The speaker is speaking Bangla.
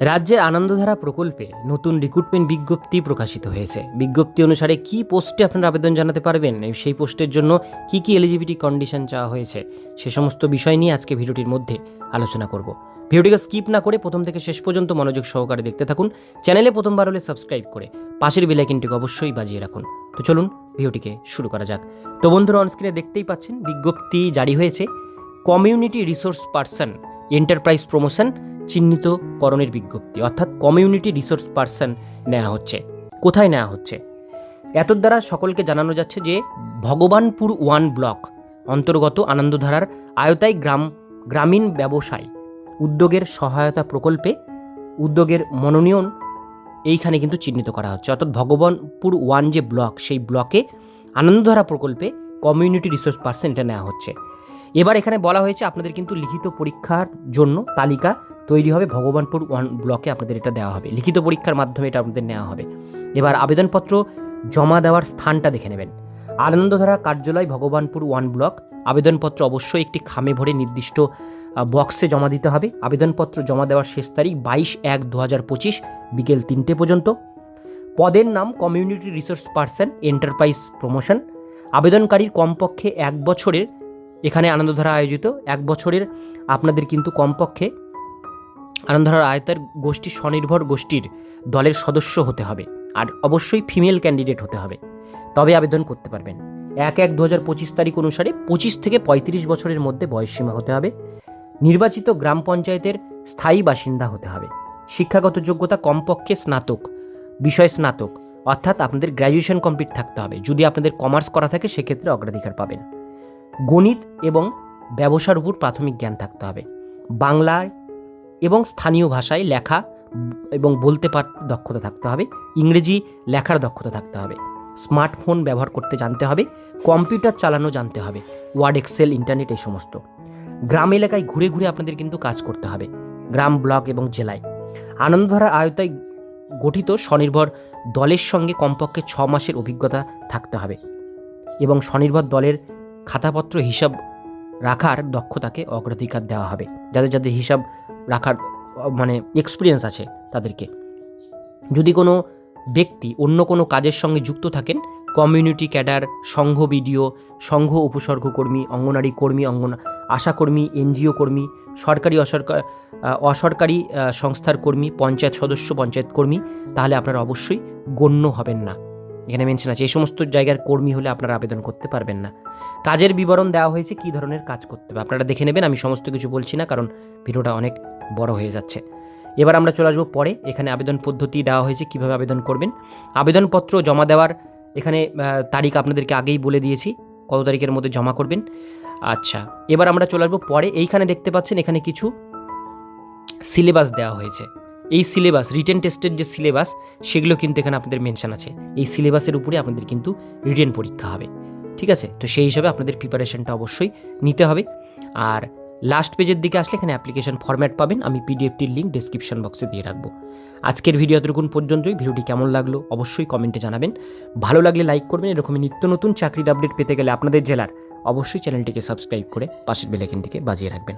রাজ্যের আনন্দধারা প্রকল্পে নতুন রিক্রুটমেন্ট বিজ্ঞপ্তি প্রকাশিত হয়েছে। বিজ্ঞপ্তি অনুসারে কি পোস্টে আপনারা আবেদন জানাতে পারবেন? সেই পোস্টের জন্য কি কি এলিজিবিলিটি কন্ডিশন চাওয়া হয়েছে? সে সমস্ত বিষয় নিয়ে আজকে ভিডিওটির মধ্যে আলোচনা করব। ভিডিওটিকে স্কিপ না করে প্রথম থেকে শেষ পর্যন্ত মনোযোগ সহকারে দেখতে থাকুন। চ্যানেলে প্রথমবার হলে সাবস্ক্রাইব করে পাশের বেলাইকিনটিকে অবশ্যই বাজিয়ে রাখুন। তো চলুন ভিডিওটিকে শুরু করা যাক। তো বন্ধুরা অনস্ক্রিনে দেখতেই পাচ্ছেন বিজ্ঞপ্তি জারি হয়েছে। Community resource person enterprise promotion চিহ্নিতকরণের বিজ্ঞপ্তি, অর্থাৎ কমিউনিটি রিসোর্স পার্সন নেওয়া হচ্ছে। কোথায় নেওয়া হচ্ছে? এতর দ্বারা সকলকে জানানো যাচ্ছে যে, ভগবানপুর ওয়ান ব্লক অন্তর্গত আনন্দধারার আয়তাই গ্রাম, গ্রামীণ ব্যবসায় উদ্যোগের সহায়তা প্রকল্পে উদ্যোগের মনোনয়ন এইখানে কিন্তু চিহ্নিত করা হচ্ছে। অর্থাৎ ভগবানপুর ওয়ান যে ব্লক, সেই ব্লকে আনন্দধারা প্রকল্পে কমিউনিটি রিসোর্স পার্সন এটা নেওয়া হচ্ছে। এবার এখানে বলা হয়েছে, আপনাদের কিন্তু লিখিত পরীক্ষার জন্য তালিকা তৈরি হবে ভগবানপুর ওয়ান ব্লকে আপনাদের এটা দেওয়া হবে। লিখিত পরীক্ষার মাধ্যমে এটা আপনাদের নেওয়া হবে। এবার আবেদনপত্র জমা দেওয়ার স্থানটা দেখে নেবেন। আনন্দধারা কার্যালয় ভগবানপুর ওয়ান ব্লক। আবেদনপত্র অবশ্যই একটি খামে ভরে নির্দিষ্ট বক্সে জমা দিতে হবে। আবেদনপত্র জমা দেওয়ার শেষ তারিখ বাইশ এক দু হাজার পঁচিশ বিকেল তিনটে পর্যন্ত। পদের নাম community resource person enterprise promotion. আবেদনকারীর কমপক্ষে এক বছরের, এখানে আনন্দধারা আয়োজিত, এক বছরের আপনাদের কিন্তু কমপক্ষে আনন্দধারার আয়তার গোষ্ঠী স্বনির্ভর গোষ্ঠীর দলের সদস্য হতে হবে আর অবশ্যই ফিমেল ক্যান্ডিডেট হতে হবে। তবে আবেদন করতে পারবেন। এক এক দু হাজার পঁচিশ তারিখ অনুসারে পঁচিশ থেকে পঁয়ত্রিশ বছরের মধ্যে বয়সসীমা হতে হবে। নির্বাচিত গ্রাম পঞ্চায়েতের স্থায়ী বাসিন্দা হতে হবে। শিক্ষাগত যোগ্যতা কমপক্ষে স্নাতক, বিষয় স্নাতক, অর্থাৎ আপনাদের গ্র্যাজুয়েশন কমপ্লিট থাকতে হবে। যদি আপনাদের কমার্স করা থাকে, সেক্ষেত্রে অগ্রাধিকার পাবেন। গণিত এবং ব্যবসার উপর প্রাথমিক জ্ঞান থাকতে হবে। বাংলায় এবং স্থানীয় ভাষায় লেখা এবং বলতে পার দক্ষতা থাকতে হবে। ইংরেজি লেখার দক্ষতা থাকতে হবে। স্মার্টফোন ব্যবহার করতে জানতে হবে। কম্পিউটার চালানো জানতে হবে। ওয়ার্ড, এক্সেল, ইন্টারনেট এই সমস্ত। গ্রাম এলাকায় ঘুরে ঘুরে আপনাদের কিন্তু কাজ করতে হবে। গ্রাম, ব্লক এবং জেলায়। আনন্দধারা আয়তায় গঠিত স্বনির্ভর দলের সঙ্গে কমপক্ষে ছ মাসের অভিজ্ঞতা থাকতে হবে এবং স্বনির্ভর দলের খাতাপত্র হিসাব রাখার দক্ষতাকে অগ্রাধিকার দেওয়া হবে। যাদের যাদের হিসাব রাখার মানে এক্সপিরিয়েন্স আছে তাদেরকে। যদি কোনো ব্যক্তি অন্য কোনো কাজের সঙ্গে যুক্ত থাকেন কমিউনিটি ক্যাডার সংঘ বিডিও সংঘ উপসর্গ কর্মী, অঙ্গনারী কর্মী, অঙ্গনা আশাকর্মী এনজিও কর্মী, সরকারি অসরকার অসরকারি সংস্থার কর্মী, পঞ্চায়েত সদস্য, পঞ্চায়েত কর্মী, তাহলে আপনারা অবশ্যই গণ্য হবেন না। এখানে মেনশন আছে, এই সমস্ত জায়গার কর্মী হলে আপনারা আবেদন করতে পারবেন না। কাজের বিবরণ দেওয়া হয়েছে, কী ধরনের কাজ করতে হবে? আপনারা দেখে নেবেন, আমি সমস্ত কিছু বলছি না, কারণ ভিডিওটা অনেক বড় হয়ে যাচ্ছে। এবার আমরা চলে আসব পরে, এখানে আবেদন পদ্ধতি দেওয়া হয়েছে, কীভাবে আবেদন করবেন। আবেদনপত্র জমা দেওয়ার এখানে তারিখ আপনাদেরকে আগেই বলে দিয়েছি, কত তারিখের মধ্যে জমা করবেন। আচ্ছা এবার আমরা চলে আসব পরে, এইখানে দেখতে পাচ্ছেন এখানে কিছু সিলেবাস দেওয়া হয়েছে। এই সিলেবাস রিটেন টেস্টের যে সিলেবাস সেগুলো কিন্তু এখানে আপনাদের মেনশন আছে। এই সিলেবাসের উপরে আপনাদের কিন্তু রিটেন পরীক্ষা হবে। ঠিক আছে? তো সেই হিসাবে আপনাদের প্রিপারেশনটা অবশ্যই নিতে হবে। আর লাস্ট পেজের দিকে আসলে এখানে অ্যাপ্লিকেশন ফরম্যাট পাবেন। আমি পিডিএফটির লিঙ্ক ডিসক্রিপশন বক্সে দিয়ে রাখব। আজকের ভিডিও এতটুকুন পর্যন্তই। ভিডিওটি কেমন লাগল অবশ্যই কমেন্টে জানাবেন। ভালো লাগলে লাইক করবেন। এরকমই নিত্য নতুন চাকরির আপডেট পেতে গেলে আপনাদের জেলার অবশ্যই চ্যানেলটিকে সাবস্ক্রাইব করে পাশের বেলাইকনটিকে বাজিয়ে রাখবেন।